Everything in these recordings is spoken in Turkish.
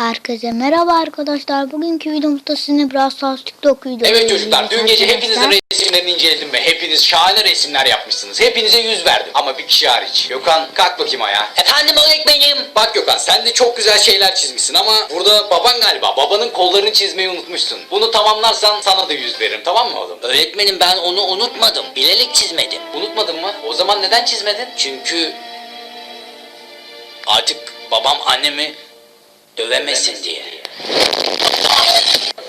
Herkese merhaba arkadaşlar. Bugünkü videomuzda sizinle biraz Stars TikTok Evet çocuklar dün gece hepinizin resimlerini inceledim ve hepiniz şahane resimler yapmışsınız. Hepinize yüz verdim ama bir kişi hariç. Gökhan kalk bakayım ayağa. Efendim öğretmenim. Bak Gökhan sen de çok güzel şeyler çizmişsin ama burada baban galiba babanın kollarını çizmeyi unutmuşsun. Bunu tamamlarsan sana da yüz veririm tamam mı oğlum? Öğretmenim ben onu unutmadım. Bilerek çizmedim. Unutmadın mı? O zaman neden çizmedin? Çünkü artık babam annemi Dövemesin diye.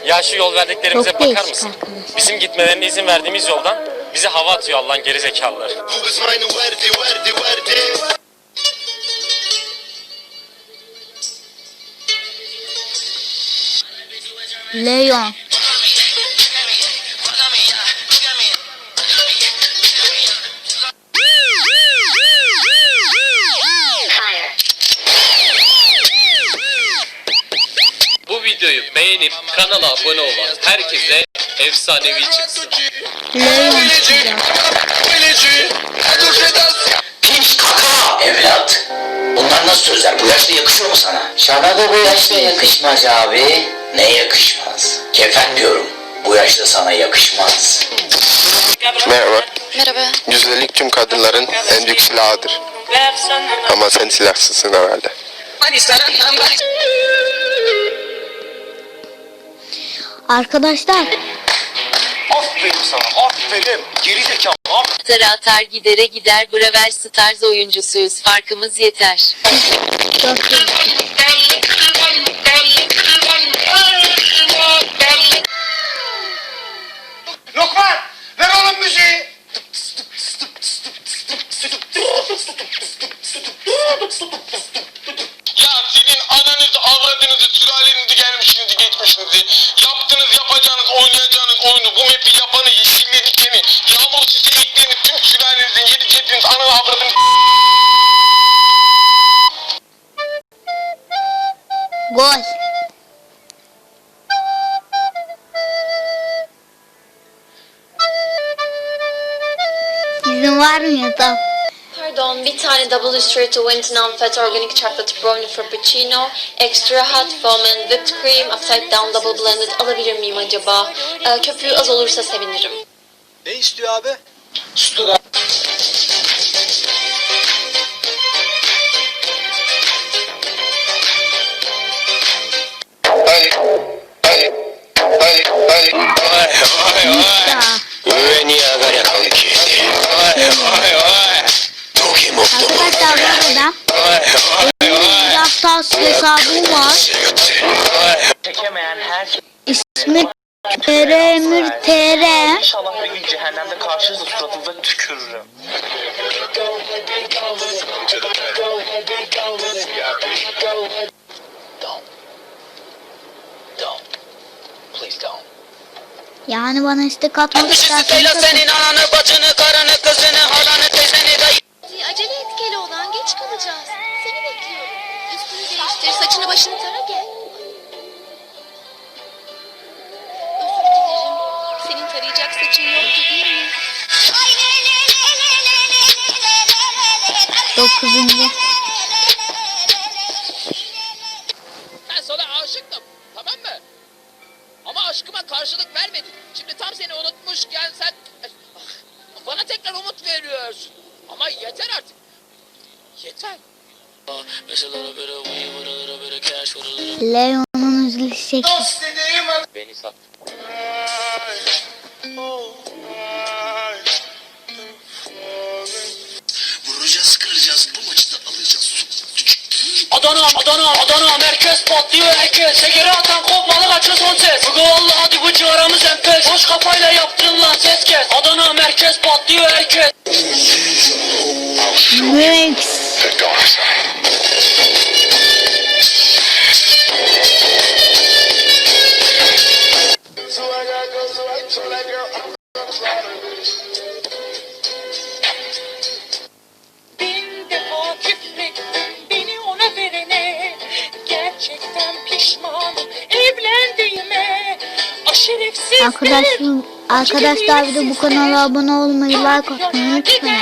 Ya şu yol verdiklerimize Çok bakar mısın? arkadaşlar. Bizim gitmelerine izin verdiğimiz yoldan bize hava atıyor Allah'ın gerizekalılar. Leon. Beğenip kanala abone olan herkese efsanevi çıksın. Leon çıkacak. Piç kaka evlat. Bunlar nasıl sözler? Bu yaşta yakışıyor mu sana? Sana da bu yaşta yakışmaz abi. Ne yakışmaz? Kefen diyorum. Bu yaşta sana yakışmaz. Merhaba. Merhaba. Güzellik tüm kadınların en büyük silahıdır. Ama sen silahsızsın herhalde. Arkadaşlar Aferin sana aferin. Geri zekalı Atar atar gidere gider Bravel Stars oyuncusuyuz. Farkımız yeter. çok iyi. Oynayacağınız oyunu, bu map'i yapanı, yeşilli dikeni, yağmur sisi ekleyeni, tüm sülalenizin, yedi cetiniz, ananı, avradınız, Gol. İzin var mı ya Pardon, bir tane double straight to win non-fat organic chocolate brownie frappuccino, extra hot foam and whipped cream, upside down double blended alabilir miyim acaba? Ee, köpüğü az olursa sevinirim. Ne istiyor abi? Ya. Arada benim biraz Stars hesabım var. İsmi Teremir TR. İnşallah bir gün cehennemde karşınızda suratınıza tükürürüm. Yani bana istek atmak isterseniz senin ananı, saçın yoktu değil mi? 9. Ben sana aşıktım. Tamam mı? Ama aşkıma karşılık vermedin. Şimdi tam seni unutmuşken sen... Bana tekrar umut veriyorsun. Ama yeter artık. Yeter. Leon'un üzülüş şekli. Dost dediğim adam. Beni sat. Adana, Adana, Adana, merkez patlıyor herkes. Şekeri atan kopmalı kaçır son ses. Bugü vallahi hadi bu civarımız enfes. Boş kafayla yaptırın lan ses kes. Adana, merkez patlıyor herkes. Mix. Aşerefsiz Arkadaşlar, bir de bu kanala abone olmayı, like atmayı unutmayın.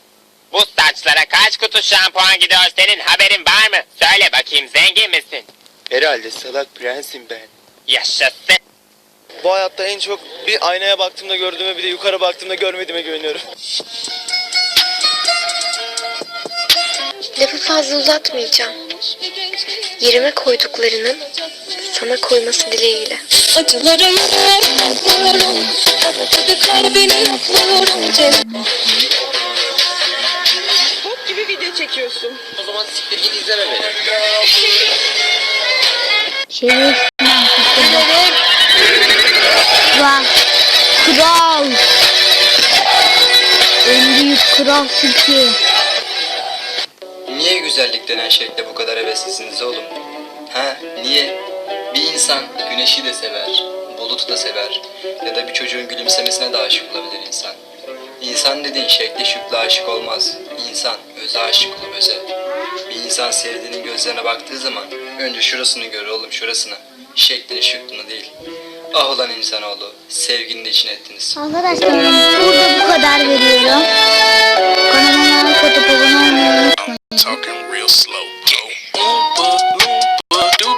Bu saçlara kaç kutu şampuan gidiyor senin haberin var mı? Söyle bakayım zengin misin? Herhalde salak prensim ben. Yaşasın. Bu hayatta en çok bir aynaya baktığımda gördüğüme bir de yukarı baktığımda görmediğime güveniyorum. Lafı fazla uzatmayacağım. Yerime koyduklarının sana koyması dileğiyle. Acılara Tabii kalbini yokluyorum Bok çekiyorsun. O zaman siktir git izleme beni. Şerif. Vah. Kral. En büyük kral Türkiye. Niye güzellik denen şekle bu kadar heveslisiniz oğlum? Ha, niye? Bir insan güneşi de sever, bulutu da sever ya da bir çocuğun gülümsemesine de aşık olabilir insan. İnsan dediğin şekli şüklü aşık olmaz. İnsan öze aşık olur öze. Bir insan sevdiğinin gözlerine baktığı zaman önce şurasını görür oğlum şurasını. Şeklini şüklünü değil. Ah olan insanoğlu sevgini de içine ettiniz. Arkadaşlar burada bu kadar veriyorum. Kanalıma abone olmayı unutmayın.